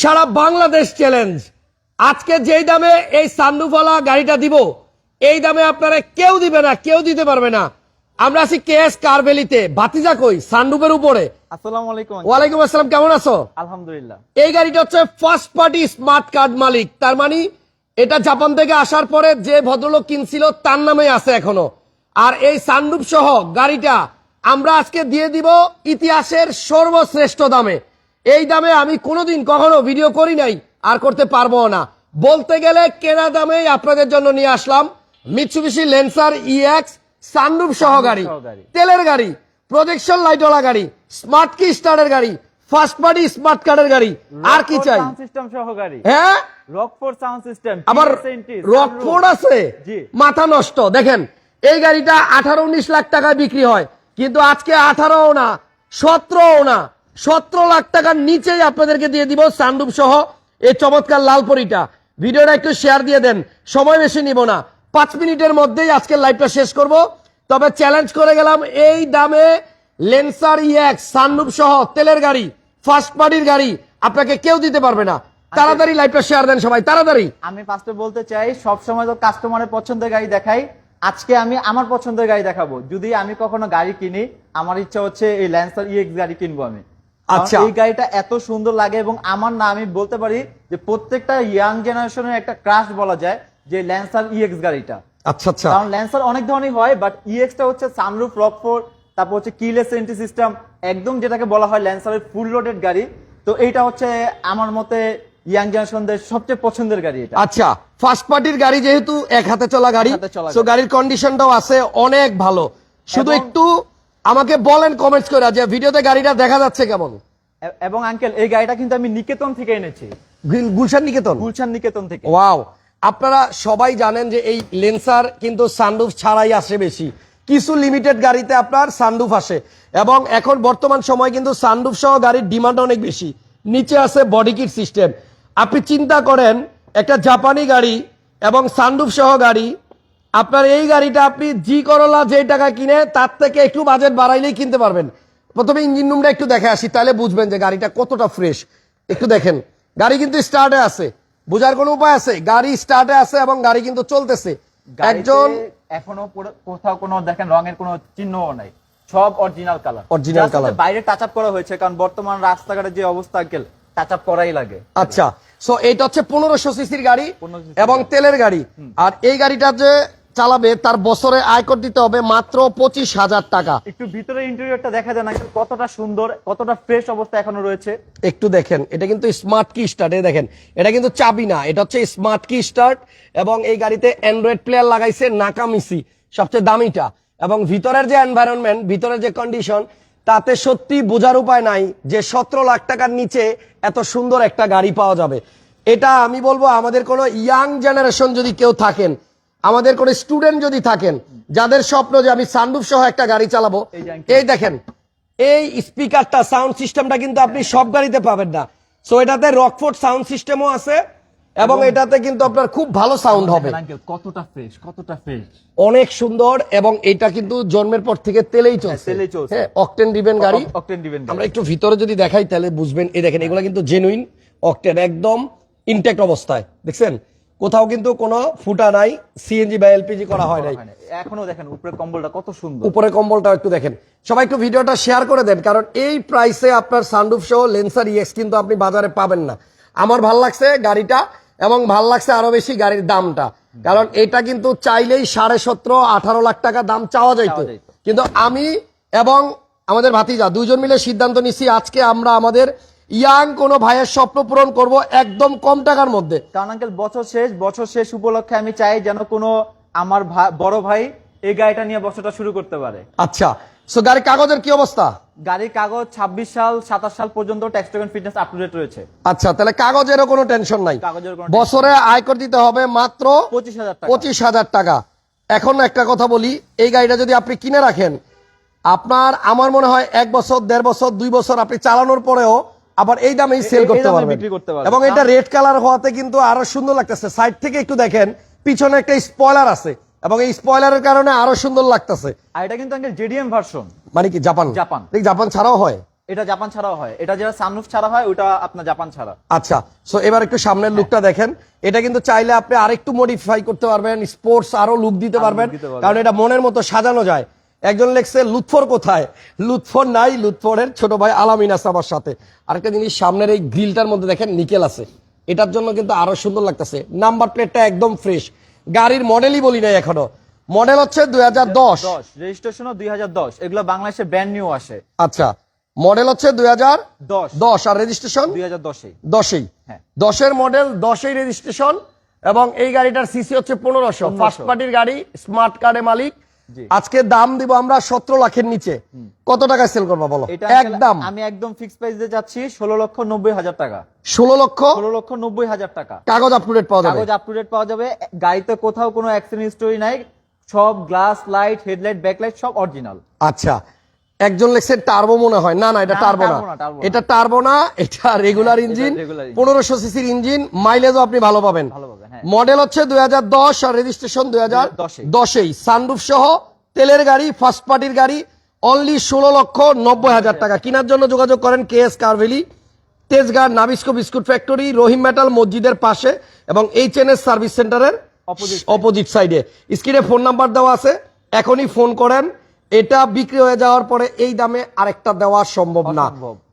সারা Bangladesh challenge আজকে যেই দামে এই সান্ডুফলা গাড়িটা দিব এই দামে আপনারা কেউ দিবে না কেউ দিতে পারবে না। আমরা আছি কে এস কারবেলিতে। বাতিজা কই? সান্ডুপের উপরে। আসসালামু আলাইকুম ওয়ালাইকুম আসসালাম কেমন আছো? আলহামদুলিল্লাহ। এই গাড়িটা হচ্ছে ফার্স্ট পার্টি স্মার্ট কার্ড মালিক। তার মানে এটা জাপান থেকে আসার পরে যে ভদ্রলোক কিনছিল তার নামে আছে এখনও। আর এই সানরূপ সহ গাড়িটা আমরা আজকে দিয়ে দিব ইতিহাসের সর্বশ্রেষ্ঠ দামে। এই দামে আমি কোনোদিন কখনো ভিডিও করি নাই আর করতে পারব না। বলতে গেলে কেনা দামেই আপনাদের জন্য নিয়ে আসলাম মিৎসুবিশি লেন্সার ইএক্স সানরূপ সহ গাড়ি। তেলের গাড়ি প্রজেকশন লাইটওয়ালা গাড়ি স্মার্ট কি স্টারের গাড়ি ফার্স্ট পার্টি স্মার্ট কার্ডের গাড়ি আর কি চাই? সিস্টেম সহ গাড়ি হ্যাঁ? রকফোর্ড সাউন্ড সিস্টেম আবার রকফোর্ড আছে? জি। মাথা নষ্ট। দেখেন এই গাড়িটা আঠারো উনিশ লাখ টাকায় বিক্রি হয় কিন্তু আজকে আঠারো না সতেরো না। সতেরো লাখ টাকার নিচেই আপনাদেরকে দিয়ে দিব সানরূপ সহ এই চমৎকার লালপরিটা ভিডিওটা একটু শেয়ার দিয়ে দেন। সময় বেশি নিব না। পাঁচ মিনিটের মধ্যেই আজকের লাইভটা শেষ করব। তবে চ্যালেঞ্জ করে গেলাম এই দামে লেন্সার ইএক্স সানরূপ সহ তেলের গাড়ি ফার্স্ট পার্টির গাড়ি। আপনাকে কেউ দিতে পারবে না। তাড়াতাড়ি লাইভটা শেয়ার দেন সবাই তাড়াতাড়ি। আমি ফার্স্টে বলতে চাই সব সময় তো কাস্টমারের পছন্দের গাড়ি দেখাই। আজকে আমি আমার পছন্দের গাড়ি দেখাবো। যদি আমি কখনো গাড়ি কিনি আমার ইচ্ছা হচ্ছে এই ল্যান্সার ইএক্স গাড়ি কিনবো আমি। আচ্ছা। এই গাড়িটা এত সুন্দর লাগে এবং আমার না আমি বলতে পারি যে প্রত্যেকটা ইয়াং জেনারেশনের একটা ক্রাশ বলা যায় যে ল্যান্সার ইএক্স গাড়িটা। আচ্ছা আচ্ছা। কারণ ল্যান্সার অনেক ধরনের হয় বাট ইএক্সটা হচ্ছে সানরুফ রকফোর তারপর হচ্ছে কিলেস এন্ট্রি সিস্টেম একদম যেটাকে বলা হয় ল্যান্সারের ফুল লোডেড গাড়ি। তো এইটা হচ্ছে আমার মতে ইয়াং জেনারেশনদের সবচেয়ে পছন্দের গাড়ি এটা। আচ্ছা ফার্স্ট পার্টির গাড়ি যেহেতু এক হাতে চলা গাড়ি গাড়ি। গাড়ির কন্ডিশনটাও আছে অনেক ভালো। শুধু একটু আমাকে বলেন কমেন্টস করে যে ভিডিওতে গাড়িটা দেখা যাচ্ছে কেমন। এবং আঙ্কেল এই গাড়িটা কিন্তু আমি নিকেতন থেকে এনেছি। গুল- গুলশান নিকেতন? গুলশান নিকেতন থেকে। ওয়াও। আপনারা সবাই জানেন যে এই লেন্সার কিন্তু সানরুফ ছাড়াই আসে বেশি। কিছু লিমিটেড গাড়িতে আপনার সানরুফ আসে। এবং এখন বর্তমান সময় কিন্তু সানরুফ সহ গাড়ির ডিমান্ড অনেক বেশি। নিচে আছে বডি কিট সিস্টেম আপনি চিন্তা করেন একটা জাপানি গাড়ি এবং সানরুফ সহ গাড়ি আপনার এই গাড়িটা আপনি জি করলা যে টাকা কিনে তার থেকে একটু বাজেট বাড়াইলেই কিনতে পারবেন। প্রথমে ইঞ্জিন রুমটা একটু দেখে আসি তাহলে বুঝবেন যে গাড়িটা কতটা ফ্রেশ একটু দেখেন গাড়ি কিন্তু স্টার্টে আছে। বোঝার কোনো উপায় আছে? গাড়ি স্টার্টে আছে এবং গাড়ি কিন্তু চলতেছে। একজন এখনও কোথাও কোনো দেখেন রঙের কোনো চিহ্নও নাই। সব অরিজিনাল কালার অরিজিনাল কালার বাইরে টাচ আপ করা হয়েছে কারণ বর্তমান রাস্তাঘাটের যে অবস্থা আঙ্কেল টাচ আপ করাই লাগে। আচ্ছা সো এটা হচ্ছে পনেরোশো সিসির গাড়ি এবং তেলের গাড়ি। আর এই গাড়িটা যে চালাবে তার বছরে আয়কর দিতে হবে মাত্র পঁচিশ হাজার টাকা। একটু ভিতরে ইন্টেরিয়রটা দেখা যায় না কতটা সুন্দর কতটা ফ্রেশ অবস্থা এখনও রয়েছে। একটু দেখেন এটা কিন্তু স্মার্ট কি স্টার্ট এই দেখেন এটা কিন্তু চাবি না এটা হচ্ছে স্মার্ট কি স্টার্ট এবং এই গাড়িতে অ্যান্ড্রয়েড প্লেয়ার লাগাইছে নাকামিসি সবচেয়ে দামিটা। এবং ভিতরের যে এনভায়রনমেন্ট ভিতরের যে কন্ডিশন তাতে সত্যি বোঝার উপায় নাই যে সতেরো লাখ টাকার নিচে এত সুন্দর একটা গাড়ি পাওয়া যাবে। এটা আমি বলব আমাদের কোনো ইয়াং জেনারেশন যদি কেউ থাকেন আমাদের কোনো স্টুডেন্ট যদি থাকেন যাদের স্বপ্ন যে আমি সানরুফ সহ একটা গাড়ি চালাবো এই দেখেন এই স্পিকারটা সাউন্ড সিস্টেমটা কিন্তু আপনি সব গাড়িতে পাবেন না। সো এটাতে রকফোর্ড সাউন্ড সিস্টেমও আছে এবং এটাতে কিন্তু আপনার খুব ভালো সাউন্ড হবে। কতটা ফ্রেশ কতটা ফ্রেশ অনেক সুন্দর এবং এটা কিন্তু জন্মের পর থেকে তেলেই চলছে। তেলেই চলছে। হ্যাঁ অকটেন ডিভেন গাড়ি। অকটেন দিবেন আমরা একটু ভিতরে যদি দেখাই তাহলে বুঝবেন। এই দেখেন এগুলো কিন্তু জেনুইন অকটেন একদম ইনটেক্ট অবস্থায়। দেখছেন? কোথাও কিন্তু কোনো ফুটা নাই সিএনজি বা এলপিজি করা হয় নাই। এখনও দেখেন উপরে কম্বলটা কত সুন্দর। উপরে কম্বলটা একটু দেখেন। সবাই একটু ভিডিওটা শেয়ার করে দেন কারণ এই প্রাইসে আপনার সানরুফ সহ লেন্সার ইএক্স কিন্তু আপনি বাজারে পাবেন না। আমার ভালো লাগছে গাড়িটা এবং ভালো লাগছে আরও বেশি গাড়ির দামটা। কারণ এটা কিন্তু চাইলেই সাড়ে সতেরো আঠারো লাখ টাকা দাম চাওয়া যাইতো। কিন্তু আমি এবং আমাদের ভাতিজা দুজন মিলে সিদ্ধান্ত নিছি আজকে আমরা আমাদের ইয়াং কোনো ভাইয়ের স্বপ্ন পূরণ করব একদম কম টাকার মধ্যে। কারণ আঙ্কেল বছর শেষ বছর শেষ উপলক্ষে আমি চাই যেন কোনো আমার বড় ভাই এই গাড়িটা নিয়ে বছরটা শুরু করতে পারে। আচ্ছা সো গাড়ির কাগজের কি অবস্থা? গাড়ির কাগজ ছাব্বিশ সাল সাতাশ সাল পর্যন্ত tax token fitness up to date রয়েছে। আচ্ছা তাহলে কাগজেরও কোনো টেনশন নাই। কাগজের বছরে আয়কর দিতে হবে মাত্র পঁচিশ হাজার টাকা। পঁচিশ হাজার টাকা। এখন একটা কথা বলি এই গাড়িটা যদি আপনি কিনে রাখেন আপনার আমার মনে হয় এক বছর দেড় বছর দুই বছর আপনি চালানোর পরেও আবার এই দামেই সেল করতে পারবেন। এবং এটা রেড কালার হওয়াতে কিন্তু আরও সুন্দর লাগতেছে। সাইড থেকে একটু দেখেন পিছনে একটা স্পয়লার আছে। এবং এই স্পয়লারের কারণে আরও সুন্দর লাগতেছে। আর এটা কিন্তু আঙ্কেল জেডিএম ভার্সন মানে কি জাপান জাপান। জাপান ছাড়াও হয়। এটা জাপান ছাড়াও হয়। এটা যেটা সানরুফ ছাড়া হয় ওটা আপনার জাপান ছাড়া। আচ্ছা সো এবার একটু সামনের লুকটা দেখেন। এটা কিন্তু চাইলে আপনি আরেকটু মডিফাই করতে পারবেন স্পোর্টস আরও লুক দিতে পারবেন। কারণ এটা মনের মতো সাজানো যায়। একজন লেখছে লুৎফর কোথায়? লুৎফর নাই লুৎফরের ছোট ভাই আলামিন আছে আমার সাথে। আরেকটা জিনিস সামনের এই গ্রিলটার মধ্যে দেখেন নিকেল আছে। এটার জন্য কিন্তু আরও সুন্দর লাগতেছে। নাম্বার প্লেটটা একদম ফ্রেশ। গাড়ির মডেলই বলি নাই এখনও। মডেল হচ্ছে দুই হাজার দশ। রেজিস্ট্রেশনও দুই হাজার দশ। এগুলো বাংলাদেশে ব্র্যান্ড নিউ আসে। আচ্ছা মডেল হচ্ছে দুই হাজার দশ। দশ। আর রেজিস্ট্রেশন? দুই হাজার দশে দশেই। হ্যাঁ। দশের মডেল দশেই রেজিস্ট্রেশন। এবং এই গাড়িটার সিসি হচ্ছে পনেরোশো। ফার্স্ট পার্টির গাড়ি স্মার্ট কার্ডে মালিক। আজকে দাম দিব আমরা সতেরো লাখের নিচে। কত টাকা সেল করব বলো? একদম। আমি একদম ফিক্স প্রাইস দিয়ে যাচ্ছি ষোলো লক্ষ নব্বই হাজার টাকা। ষোলো লক্ষ? ষোলো লক্ষ নব্বই হাজার টাকা। কাগজ আপ টু ডেট পাওয়া যাবে। কাগজ আপ টু ডেট পাওয়া যাবে। গাড়িতে কোথাও কোনো অ্যাক্সিডেন্ট স্টোরি নাই। সব গ্লাস লাইট হেডলাইট ব্যাকলাইট সব অরিজিনাল আচ্ছা। একজন লেখছে টার্বো মনে হয়। না না এটা টার্বো না। এটা টার্বো না এটা রেগুলার ইঞ্জিন পনেরোশো সিসির ইঞ্জিন মাইলেজও আপনি ভালো পাবেন। পাবেন, হ্যাঁ। মডেল হচ্ছে দুই হাজার দশ আর রেজিস্ট্রেশন দুই হাজার দশেই। সানরুফ সহ তেলের গাড়ি ফার্স্ট পার্টির গাড়ি অনলি ষোলো লক্ষ নব্বই হাজার টাকা। কেনার জন্য যোগাযোগ করেন K S Karveli. Tejgaon Nabisco biscuit factory Rahim metal মসজিদের পাশে এবং এইচ এন এস সার্ভিস সেন্টারের অপোজিট সাইডে স্ক্রিনে ফোন নাম্বার দেওয়া আছে। এখনই ফোন করেন। এটা বিক্রি হয়ে যাওয়ার পরে এই দামে আরেকটা দেওয়া সম্ভব না।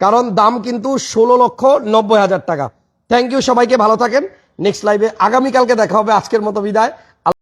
কারণ দাম কিন্তু ষোলো লক্ষ নব্বই হাজার টাকা। থ্যাংক ইউ সবাইকে ভালো থাকেন। নেক্সট লাইভে আগামীকালকে দেখা হবে আজকের মতো বিদায়।